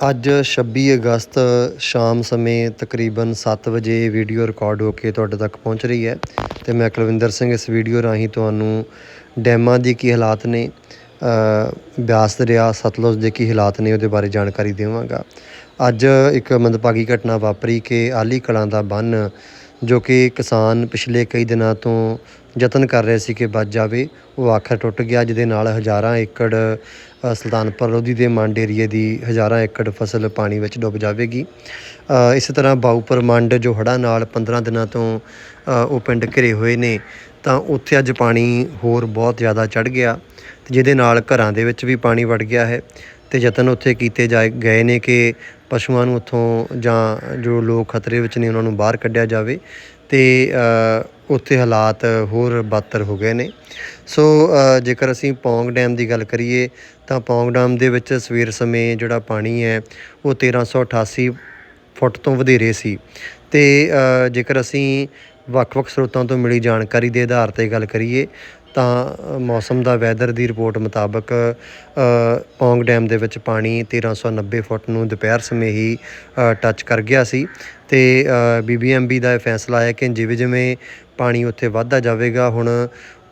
ਅੱਜ 26 ਅਗਸਤ ਸ਼ਾਮ ਸਮੇਂ ਤਕਰੀਬਨ 7 ਵਜੇ ਵੀਡੀਓ ਰਿਕਾਰਡ ਹੋ ਕੇ ਤੁਹਾਡੇ ਤੱਕ ਪਹੁੰਚ ਰਹੀ ਹੈ ਤੇ ਮੈਂ ਕੁਲਵਿੰਦਰ ਸਿੰਘ ਇਸ ਵੀਡੀਓ ਰਾਹੀਂ ਤੁਹਾਨੂੰ ਡੈਮਾਂ ਦੀ ਕੀ ਹਾਲਾਤ ਨੇ ਬਿਆਸ ਦਰਿਆ, ਸਤਲੁਜ ਦੇ ਕੀ ਹਾਲਾਤ ਨੇ ਉਹਦੇ ਬਾਰੇ ਜਾਣਕਾਰੀ ਦੇਵਾਂਗਾ। ਅੱਜ ਇੱਕ ਮੰਦਭਾਗੀ ਘਟਨਾ ਵਾਪਰੀ ਕਿ ਆਲੀ ਕਲਾਂ ਦਾ ਬੰਨ ਜੋ ਕਿ ਕਿਸਾਨ ਪਿਛਲੇ ਕਈ ਦਿਨਾਂ ਤੋਂ ਯਤਨ ਕਰ ਰਹੇ ਸੀ ਕਿ ਬਚ ਜਾਵੇ। ਉਹ ਆਖਰ ਟੁੱਟ ਗਿਆ ਜਿਹਦੇ ਨਾਲ ਹਜ਼ਾਰਾਂ ਏਕੜ ਸੁਲਤਾਨਪੁਰ ਲੋਧੀ ਦੇ ਮੰਡ ਏਰੀਏ ਦੀ ਹਜ਼ਾਰਾਂ ਏਕੜ ਫਸਲ ਪਾਣੀ ਵਿੱਚ ਡੁੱਬ ਜਾਵੇਗੀ। ਅ, ਇਸੇ ਤਰ੍ਹਾਂ ਬਾਊਪੁਰ ਮੰਡ ਜੋ ਹੜ੍ਹਾਂ ਨਾਲ 15 ਦਿਨਾਂ ਤੋਂ ਉਹ ਪਿੰਡ ਘਿਰੇ ਹੋਏ ਨੇ। ਤਾਂ ਉੱਥੇ ਅੱਜ ਪਾਣੀ ਹੋਰ ਬਹੁਤ ਜ਼ਿਆਦਾ ਚੜ ਗਿਆ ਤੇ ਜਿਹਦੇ ਨਾਲ ਘਰਾਂ ਦੇ ਵਿੱਚ ਵੀ ਪਾਣੀ ਵੜ ਗਿਆ ਹੈ। ਤੇ ਯਤਨ ਉੱਥੇ ਕੀਤੇ ਜਾਏ ਗਏ ਨੇ ਕਿ ਪਸ਼ੂਆਂ ਨੂੰ ਉੱਥੋਂ ਜਾਂ ਜੋ ਲੋਕ ਖਤਰੇ ਵਿੱਚ ਨੇ ਉਹਨਾਂ ਨੂੰ ਬਾਹਰ ਕੱਢਿਆ ਜਾਵੇ। ਤੇ ਉੱਥੇ ਹਾਲਾਤ ਹੋਰ ਬਦਤਰ ਹੋ ਗਏ ਨੇ। ਸੋ ਜੇਕਰ ਅਸੀਂ ਪੌਂਗ ਡੈਮ ਦੀ ਗੱਲ ਕਰੀਏ, ਤਾਂ ਪੌਂਗ ਡੈਮ ਦੇ ਵਿੱਚ ਸਵੇਰ ਸਮੇਂ ਜਿਹੜਾ ਪਾਣੀ ਹੈ, ਉਹ 1388 ਫੁੱਟ ਤੋਂ ਵਧੇਰੇ ਸੀ। ਤੇ ਜੇਕਰ ਅਸੀਂ ਵੱਖ-ਵੱਖ ਸਰੋਤਾਂ ਤੋਂ ਮਿਲੀ ਜਾਣਕਾਰੀ ਦੇ ਆਧਾਰ ਤੇ ਗੱਲ ਕਰੀਏ ਤਾਂ ਮੌਸਮ ਦਾ ਵੈਦਰ ਦੀ ਰਿਪੋਰਟ ਮੁਤਾਬਕ ਪੌਂਗ ਡੈਮ ਦੇ ਵਿੱਚ ਪਾਣੀ 1390 ਫੁੱਟ ਨੂੰ ਦੁਪਹਿਰ ਸਮੇਂ ਹੀ ਟੱਚ ਕਰ ਗਿਆ ਸੀ। ਤੇ ਬੀਬੀਐਮਬੀ ਦਾ ਇਹ ਫੈਸਲਾ ਹੈ ਕਿ ਜਿਵੇਂ ਜਿਵੇਂ ਪਾਣੀ ਉੱਥੇ ਵੱਧਦਾ ਜਾਵੇਗਾ ਹੁਣ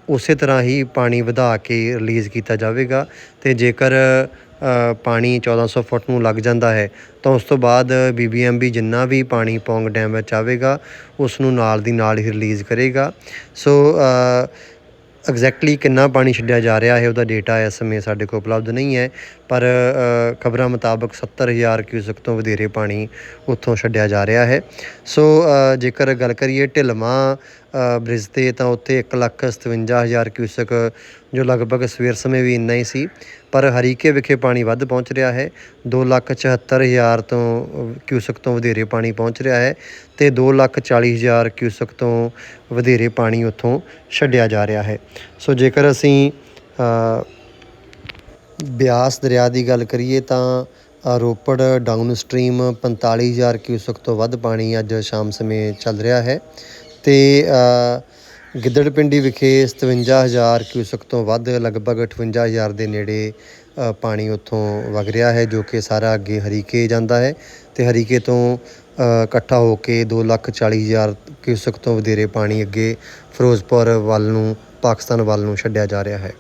ਉਸੇ ਤਰ੍ਹਾਂ ਹੀ ਪਾਣੀ ਵਧਾ ਕੇ ਰਿਲੀਜ਼ ਕੀਤਾ ਜਾਵੇਗਾ। ਤੇ ਜੇਕਰ ਅ, ਪਾਣੀ 1400 ਫੁੱਟ ਨੂੰ ਲੱਗ ਜਾਂਦਾ ਹੈ ਤਾਂ ਉਸ ਤੋਂ ਬਾਅਦ ਬੀਬੀਐਮਬੀ ਜਿੰਨਾ ਵੀ ਪਾਣੀ ਪੌਂਗ ਡੈਮ ਵਿੱਚ ਆਵੇਗਾ ਉਸ ਨੂੰ ਨਾਲ ਦੀ ਨਾਲ ਹੀ ਰਿਲੀਜ਼ ਕਰੇਗਾ। ਸੋ ਐਗਜ਼ੈਕਟਲੀ ਕਿੰਨਾ ਪਾਣੀ ਛੱਡਿਆ ਜਾ ਰਿਹਾ ਹੈ, ਉਹਦਾ ਡੇਟਾ ਇਸ ਸਮੇਂ ਸਾਡੇ ਕੋਲ ਉਪਲਬਧ ਨਹੀਂ ਹੈ, ਪਰ ਖਬਰਾਂ ਮੁਤਾਬਕ 70000 ਕਿਊਸਕ ਤੋਂ ਵਧੇਰੇ ਪਾਣੀ ਉੱਥੋਂ ਛੱਡਿਆ ਜਾ ਰਿਹਾ ਹੈ। ਸੋ ਜੇਕਰ ਗੱਲ ਕਰੀਏ ਢਿਲਮਾ ਬ੍ਰਿਜ ਤੇ, ਤਾਂ ਉੱਥੇ 157000 ਕਿਊਸਕ ਜੋ ਲਗਭਗ ਸਵੇਰ ਸਮੇਂ ਵੀ ਇੰਨਾ ਹੀ ਸੀ, ਪਰ ਹਰੀਕੇ ਵਿਖੇ ਪਾਣੀ ਵੱਧ ਪਹੁੰਚ ਰਿਹਾ ਹੈ। 274000 ਤੋਂ ਕਿਊਸਕ ਤੋਂ ਵਧੇਰੇ ਪਾਣੀ ਪਹੁੰਚ ਰਿਹਾ ਹੈ ਤੇ 240000 ਕਿਊਸਕ ਤੋਂ ਵਧੇਰੇ ਪਾਣੀ ਉੱਥੋਂ ਛੱਡਿਆ ਜਾ ਰਿਹਾ ਹੈ। ਸੋ ਜੇਕਰ ਅਸੀਂ ਬਿਆਸ ਦਰਿਆ ਦੀ ਗੱਲ ਕਰੀਏ ਤਾਂ ਰੋਪੜ ਡਾਊਨ ਸਟਰੀਮ 45000 ਕਿਊਸਕ ਤੋਂ ਵੱਧ ਪਾਣੀ ਅੱਜ ਸ਼ਾਮ ਸਮੇਂ ਚੱਲ ਰਿਹਾ ਹੈ ਤੇ ਗਿੱਦੜਪਿੰਡੀ ਵਿਖੇ 57000 ਕਿਊਸਕ ਤੋਂ ਵੱਧ ਲਗਭਗ 58000 ਦੇ ਨੇੜੇ ਪਾਣੀ ਉੱਥੋਂ ਵਗ ਰਿਹਾ ਹੈ, ਜੋ ਕਿ ਸਾਰਾ ਅੱਗੇ ਹਰੀਕੇ ਜਾਂਦਾ ਹੈ ਤੇ ਹਰੀਕੇ ਤੋਂ ਇਕੱਠਾ ਹੋ ਕੇ 240000 ਕਿਊਸਕ ਤੋਂ ਵਧੇਰੇ ਪਾਣੀ ਅੱਗੇ ਫਿਰੋਜ਼ਪੁਰ ਵੱਲ ਨੂੰ, ਪਾਕਿਸਤਾਨ ਵੱਲ ਨੂੰ ਛੱਡਿਆ ਜਾ ਰਿਹਾ ਹੈ।